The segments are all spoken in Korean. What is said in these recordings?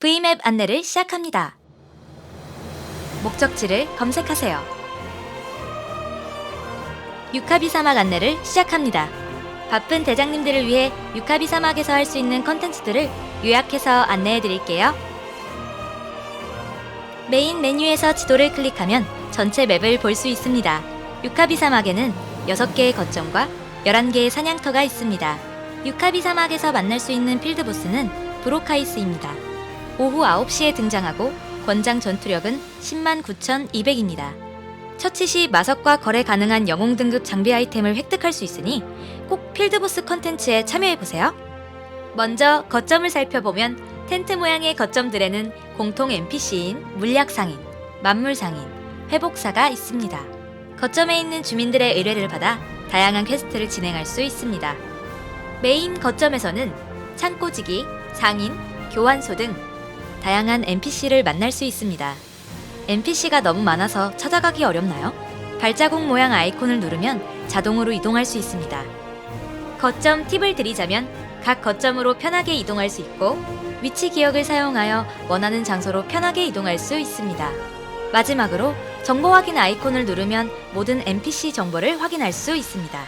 V맵 안내를 시작합니다. 목적지를 검색하세요. 유카비 사막 안내를 시작합니다. 바쁜 대장님들을 위해 유카비 사막에서 할 수 있는 컨텐츠들을 요약해서 안내해 드릴게요. 메인 메뉴에서 지도를 클릭하면 전체 맵을 볼 수 있습니다. 유카비 사막에는 6개의 거점과 11개의 사냥터가 있습니다. 유카비 사막에서 만날 수 있는 필드보스는 브로카이스입니다. 오후 9시에 등장하고 권장 전투력은 10만 9,200입니다. 처치 시 마석과 거래 가능한 영웅 등급 장비 아이템을 획득할 수 있으니 꼭 필드보스 컨텐츠에 참여해보세요. 먼저 거점을 살펴보면 텐트 모양의 거점들에는 공통 NPC인 물약상인, 만물상인, 회복사가 있습니다. 거점에 있는 주민들의 의뢰를 받아 다양한 퀘스트를 진행할 수 있습니다. 메인 거점에서는 창고지기, 상인, 교환소 등 다양한 NPC를 만날 수 있습니다. NPC가 너무 많아서 찾아가기 어렵나요? 발자국 모양 아이콘을 누르면 자동으로 이동할 수 있습니다. 거점 팁을 드리자면 각 거점으로 편하게 이동할 수 있고 위치 기억을 사용하여 원하는 장소로 편하게 이동할 수 있습니다. 마지막으로 정보 확인 아이콘을 누르면 모든 NPC 정보를 확인할 수 있습니다.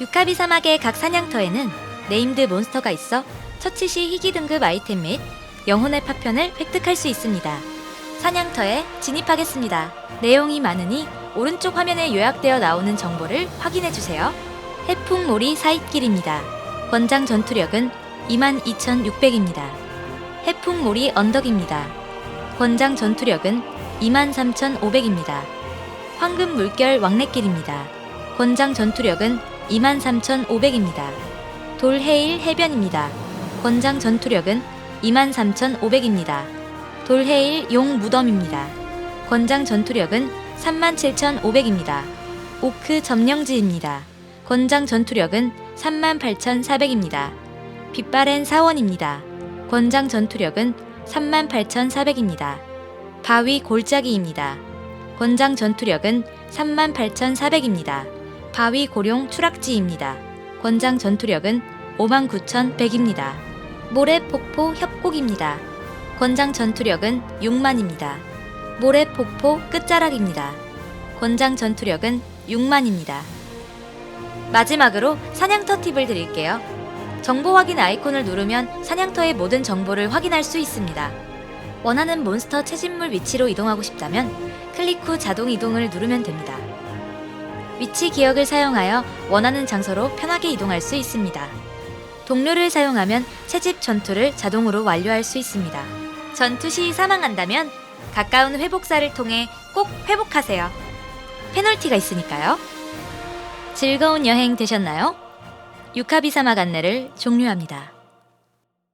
유카비 사막의 각 사냥터에는 네임드 몬스터가 있어 처치 시 희귀 등급 아이템 및 영혼의 파편을 획득할 수 있습니다. 사냥터에 진입하겠습니다. 내용이 많으니 오른쪽 화면에 요약되어 나오는 정보를 확인해 주세요. 해풍몰이 사이길입니다. 권장 전투력은 22,600입니다. 해풍몰이 언덕입니다. 권장 전투력은 23,500입니다. 황금 물결 왕래길입니다. 권장 전투력은 23,500입니다. 돌해일 해변입니다. 권장 전투력은 23,500입니다. 돌해일 용 무덤입니다. 권장 전투력은 37,500입니다. 오크 점령지입니다. 권장 전투력은 38,400입니다. 빛바랜 사원입니다. 권장 전투력은 38,400입니다. 바위 골짜기입니다. 권장 전투력은 38,400입니다. 바위 고룡 추락지입니다. 권장 전투력은 59,100입니다. 모래 폭포 협곡입니다. 권장 전투력은 6만입니다. 모래 폭포 끝자락입니다. 권장 전투력은 6만입니다. 마지막으로 사냥터 팁을 드릴게요. 정보 확인 아이콘을 누르면 사냥터의 모든 정보를 확인할 수 있습니다. 원하는 몬스터 채집물 위치로 이동하고 싶다면 클릭 후 자동 이동을 누르면 됩니다. 위치 기억을 사용하여 원하는 장소로 편하게 이동할 수 있습니다. 동료를 사용하면 채집 전투를 자동으로 완료할 수 있습니다. 전투 시 사망한다면 가까운 회복사를 통해 꼭 회복하세요. 페널티가 있으니까요. 즐거운 여행 되셨나요? 유카비 사막 안내를 종료합니다.